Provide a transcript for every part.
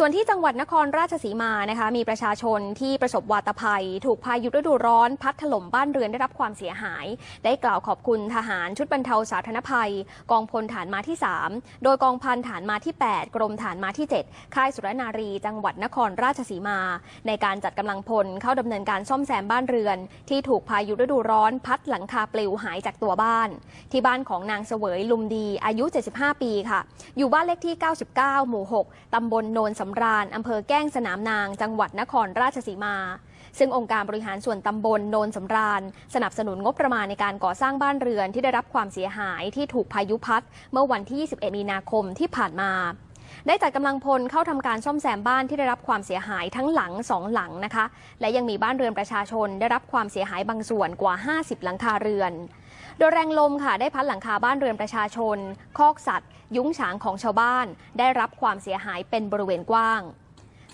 ส่วนที่จังหวัดนครราชสีมานะคะ มีประชาชนที่ประสบวาตภัย ถูกพายุฤดูร้อนพัดถล่มบ้านเรือนได้รับความเสียหาย ได้กล่าวขอบคุณทหารชุดบรรเทาสาธารณภัย กองพลฐานมาที่ 3 โดยกองพันฐานมาที่ 8 กรมฐานมาที่ 7 ค่ายสุรนารี จังหวัดนครราชสีมา ในการจัดกำลังพลเข้าดำเนินการซ่อมแซมบ้านเรือน ที่ถูกพายุฤดูร้อนพัดหลังคาปลิวหายจากตัวบ้าน ที่บ้านของนางเสวยลุมดีอายุ 75 ปีค่ะ อยู่บ้านเลขที่ 99 หมู่ 6ตำบลโนนสำำราญอำเภอแก้งสนามนาง จังหวัดนครราชสีมา ซึ่งองค์การบริหารส่วนตำบลโนนสำราญ สนับสนุนงบประมาณในการก่อสร้างบ้านเรือนที่ได้รับความเสียหายที่ถูกพายุพัดเมื่อวันที่ 21 มีนาคมที่ผ่านมาได้จัดกำลังพลเข้าทำการซ่อมแซมบ้านที่ได้รับความเสียหายทั้งหลังสองหลังนะคะ และยังมีบ้านเรือนประชาชนได้รับความเสียหายบางส่วนกว่า 50 หลังคาเรือน โดยแรงลมค่ะได้พัดหลังคาบ้านเรือนประชาชน คอกสัตว์ ยุ้งฉางของชาวบ้าน ได้รับความเสียหายเป็นบริเวณกว้าง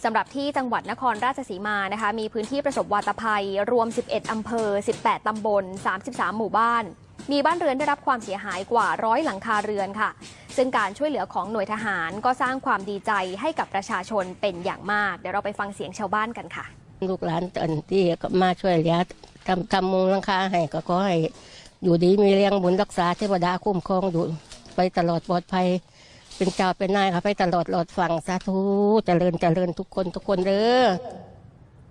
สำหรับที่จังหวัดนครราชสีมานะคะ มีพื้นที่ประสบวาตภัย รวม 11 อำเภอ 18 ตำบล 33 หมู่บ้าน มีบ้านเรือนได้รับความเสียหายกว่าร้อยหลังคาเรือนค่ะ ซึ่งการช่วยเหลือของหน่วยทหารก็สร้างความดีใจให้กับประชาชนเป็นอย่างมาก เดี๋ยวเราไปฟังเสียงชาวบ้านกันค่ะ ลูกหลานอันที่มาช่วยเหลือทำทำมุงหลังคาให้ก็ขอให้ อยู่ดีมีเลี้ยงบุญรักษาเทวดาคุ้มครองอยู่ไปตลอดปลอดภัย เป็นเจ้าเป็นนายค่ะไปตลอดหลอดฝั่งสาธุเจริญเจริญทุกคนทุกคนเด้อ